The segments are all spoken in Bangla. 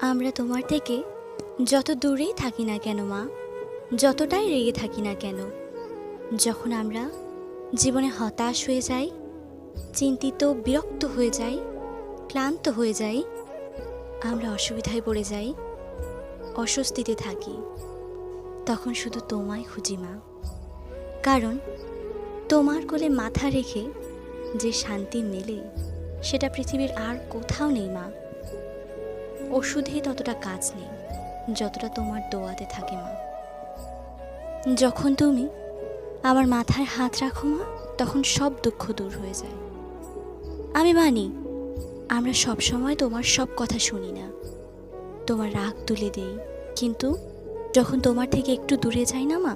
আমরা তোমার থেকে যত দূরেই থাকি না কেন, মা, যতটাই রেগে থাকি না কেন, যখন আমরা জীবনে হতাশ হয়ে যাই, চিন্তিত, বিরক্ত হয়ে যাই, ক্লান্ত হয়ে যাই, আমরা অসুবিধায় পড়ে যাই, অস্বস্তিতে থাকি, তখন শুধু তোমায় খুঁজি, মা। কারণ তোমার কোলে মাথা রেখে যে শান্তি মেলে, সেটা পৃথিবীর আর কোথাও নেই, মা। ওষুধে ততটা কাজ নেই, যতটা তোমার দোয়াতে থাকে মা। যখন তুমি আমার মাথায় হাত রাখো মা, তখন সব দুঃখ দূর হয়ে যায়। আমি মানি, আমরা সব সময় তোমার সব কথা শুনি না। তোমার রাগ তুলে দেই, কিন্তু যখন তোমার থেকে একটু দূরে যাই না মা,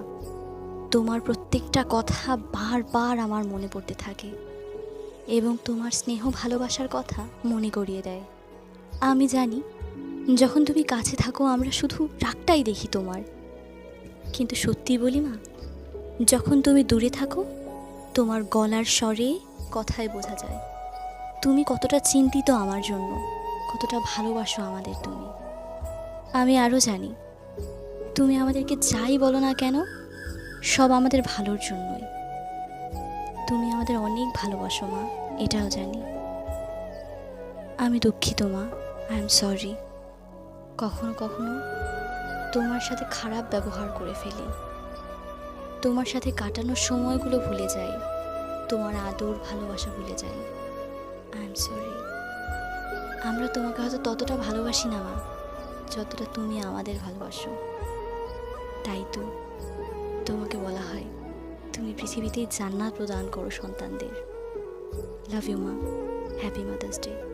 তোমার প্রত্যেকটা কথা বারবার আমার মনে পড়তে থাকে এবং তোমার স্নেহ ভালোবাসার কথা মনে করিয়ে দেয়। আমি জানি যখন তুমি কাছে থাকো, আমরা শুধু রাগটাই দেখি তোমার। কিন্তু সত্যি বলি মা, যখন তুমি দূরে থাকো, তোমার গলার স্বরে কথায় বোঝা যায়। তুমি কতটা চিন্তিত আমার জন্য, কতটা ভালোবাসো আমাদের তুমি। আমি আরও জানি, তুমি আমাদেরকে যাই বলো না কেন, সব আমাদের ভালোর জন্যই। তুমি আমাদের অনেক ভালোবাসো মা, এটাও জানি। আমি দুঃখিত মা, আই এম সরি। কখনো কখনো তোমার সাথে খারাপ ব্যবহার করে ফেলি। তোমার সাথে কাটানোর সময়গুলো ভুলে যাই। তোমার আদর, ভালোবাসা ভুলে যাই। আই এম সরি আমরা তোমাকে হয়তো ততটা ভালোবাসি না, মা। যতটা তুমি আমাদের ভালোবাসো। তাই তো তোমাকে বলা হয়, তুমি পৃথিবীতে জান্নাত প্রদান করো সন্তানদের। লাভ ইউ মা। Happy mother's day